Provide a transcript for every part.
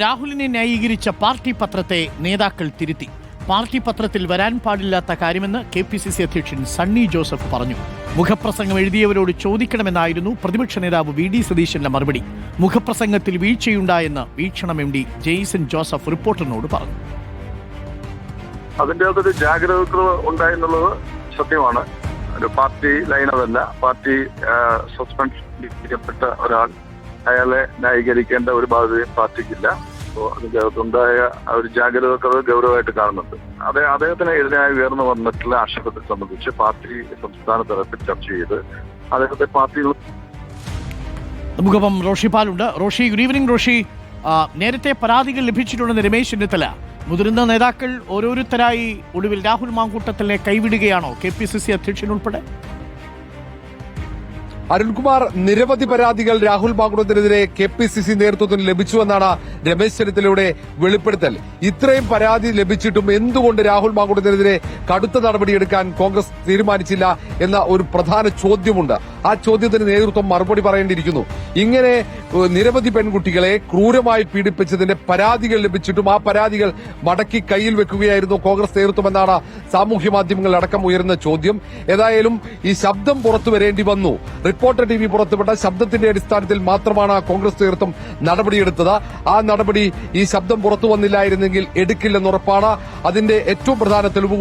രാഹുലിനെ ന്യായീകരിച്ച പാർട്ടി പത്രത്തെ നേതാക്കൾ തിരുത്തി. പാർട്ടി പത്രത്തിൽ വരാൻ പാടില്ലാത്ത കാര്യമെന്ന് കെ പി സി സി അധ്യക്ഷൻ സണ്ണി ജോസഫ് പറഞ്ഞു. മുഖപ്രസംഗം എഴുതിയവരോട് ചോദിക്കണമെന്നായിരുന്നു പ്രതിപക്ഷ നേതാവ് വി ഡി സതീശന്റെ മറുപടി. മുഖപ്രസംഗത്തിൽ വീഴ്ചയുണ്ടായെന്ന് വീക്ഷണം എം ഡി ജെയ്സൺ ജോസഫ് റിപ്പോർട്ടറിനോട് പറഞ്ഞു. അതിന്റെ അകത്തൊരു ജാഗ്രത ഉണ്ടായെന്നുള്ളത് സത്യമാണ്. ഒരു പാർട്ടി ലൈൻ അതല്ല. പാർട്ടി സസ്പെൻഷൻ ചെയ്യപ്പെട്ട ഒരാൾ. അയാളെ ന്യായീകരിക്കേണ്ട ഒരു ബാധ്യതയും പാർട്ടിക്കില്ല. അപ്പോൾ അതിനകത്തുണ്ടായ ആ ഒരു ജാഗ്രതക്കുറവ് ഗൗരവമായിട്ട് കാണുന്നുണ്ട്. അതേ അദ്ദേഹത്തിന് എതിരായി ഉയർന്നു വന്നിട്ടുള്ള ആക്ഷേപത്തെ സംബന്ധിച്ച് പാർട്ടി സംസ്ഥാന തലത്തിൽ ചർച്ച ചെയ്ത് അദ്ദേഹത്തെ പാർട്ടികൾ നമുക്കൊപ്പം റോഷി പാലുണ്ട്. Roshi good evening Roshi. നേരത്തെ പരാതികൾ ലഭിച്ചിട്ടുണ്ടെന്ന് രമേശ് ചെന്നിത്തല. മുതിർന്ന നേതാക്കൾ ഓരോരുത്തരായി ഒടുവിൽ രാഹുൽ മാങ്കൂട്ടത്തിലെ കൈവിടുകയാണോ? കെ പി സി സി അധ്യക്ഷൻ ഉൾപ്പെടെ? അരുൺകുമാർ നിരവധി പരാതികൾ രാഹുൽ മാങ്കുളത്തിനെതിരെ കെ പി സി സി നേതൃത്വത്തിന് ലഭിച്ചുവെന്നാണ് രമേശ് ചെന്നിത്തലയുടെ വെളിപ്പെടുത്തൽ. ഇത്രയും പരാതി ലഭിച്ചിട്ടും എന്തുകൊണ്ട് രാഹുൽ മാങ്കുളത്തിനെതിരെ കടുത്ത നടപടിയെടുക്കാൻ കോൺഗ്രസ് തീരുമാനിച്ചില്ല എന്ന ഒരു പ്രധാന ചോദ്യമുണ്ട്. ആ ചോദ്യത്തിന് നേതൃത്വം മറുപടി പറയേണ്ടിയിരിക്കുന്നു. ഇങ്ങനെ നിരവധി പെൺകുട്ടികളെ ക്രൂരമായി പീഡിപ്പിച്ചതിന്റെ പരാതികൾ ലഭിച്ചിട്ടും ആ പരാതികൾ മടക്കി കയ്യിൽ വെക്കുകയായിരുന്നു കോൺഗ്രസ് നേതൃത്വമെന്നാണ് സാമൂഹ്യ മാധ്യമങ്ങളിൽ അടക്കം ഉയരുന്ന ചോദ്യം. ഏതായാലും ഈ ശബ്ദം പുറത്തു വരേണ്ടി വന്നു. റിപ്പോർട്ടർ ടി വി പുറത്തുവിട്ട ശബ്ദത്തിന്റെ അടിസ്ഥാനത്തിൽ മാത്രമാണ് കോൺഗ്രസ് നേതൃത്വം നടപടിയെടുത്തത്. ആ നടപടി ഈ ശബ്ദം പുറത്തു വന്നില്ലായിരുന്നെങ്കിൽ എടുക്കില്ലെന്ന് ഉറപ്പാണ്. അതിന്റെ ഏറ്റവും പ്രധാന തെളിവ്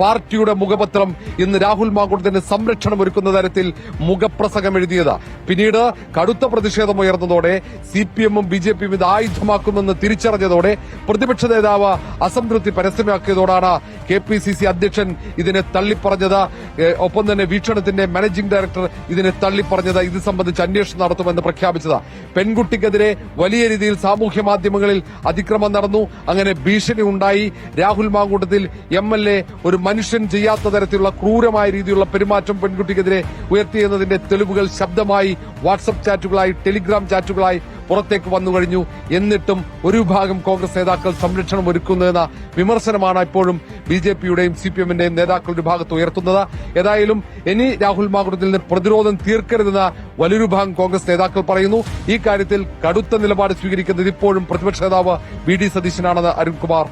പാർട്ടിയുടെ മുഖപത്രം ഇന്ന് രാഹുൽ മാങ്കുളത്തിന് സംരക്ഷണം ഒരുക്കുന്ന തരത്തിൽ മുഖപ്രസംഗം എഴുതിയത്. പിന്നീട് കടുത്ത പ്രതിഷേധം ഉയർന്നതോടെ സി പി എമ്മും ബി ജെ പിയും ഇത് ആയുധമാക്കുമെന്ന് തിരിച്ചറിഞ്ഞതോടെ പ്രതിപക്ഷ നേതാവ് അസംതൃപ്തി പരസ്യമാക്കിയതോടാണ് കെ പി സി സി അധ്യക്ഷൻ ഇതിനെ തള്ളിപ്പറഞ്ഞത്. ഒപ്പം തന്നെ വീക്ഷണത്തിന്റെ മാനേജിംഗ് ഡയറക്ടർ ഇതിനെ തള്ളിപ്പറഞ്ഞത്. ഇത് സംബന്ധിച്ച് അന്വേഷണം നടത്തുമെന്ന് പ്രഖ്യാപിച്ചത്. പെൺകുട്ടിക്കെതിരെ വലിയ രീതിയിൽ സാമൂഹ്യ മാധ്യമങ്ങളിൽ അതിക്രമം നടന്നു. അങ്ങനെ ഭീഷണി ഉണ്ടായി. രാഹുൽ മാങ്കൂട്ടത്തിൽ എം ഒരു മനുഷ്യൻ ചെയ്യാത്ത തരത്തിലുള്ള ക്രൂരമായ രീതിയിലുള്ള പെരുമാറ്റം പെൺകുട്ടിക്കെതിരെ ഉയർത്തിയെന്നതിന്റെ തെളിവുകൾ ശബ്ദമായി വാട്സപ്പ് ചാറ്റുകളായി ടെലിഗ്രാം ചാറ്റുകളായി പുറത്തേക്ക് വന്നു കഴിഞ്ഞു. എന്നിട്ടും ഒരു വിഭാഗം കോൺഗ്രസ് നേതാക്കൾ സംരക്ഷണം ഒരുക്കുന്നതെന്ന വിമർശനമാണ് ഇപ്പോഴും ബി ജെ പിയുടെയും സി പി എമ്മിന്റെയും നേതാക്കളുടെ ഭാഗത്ത് ഉയർത്തുന്നത്. ഏതായാലും ഇനി രാഹുൽ മാങ്കുടത്തിൽ നിന്ന് പ്രതിരോധം തീർക്കരുതെന്ന് വലിയൊരു ഭാഗം കോൺഗ്രസ് നേതാക്കൾ പറയുന്നു. ഈ കാര്യത്തിൽ കടുത്ത നിലപാട് സ്വീകരിക്കുന്നത് ഇപ്പോഴും പ്രതിപക്ഷ നേതാവ് വി ഡി സതീശനാണെന്ന് അരുൺകുമാർ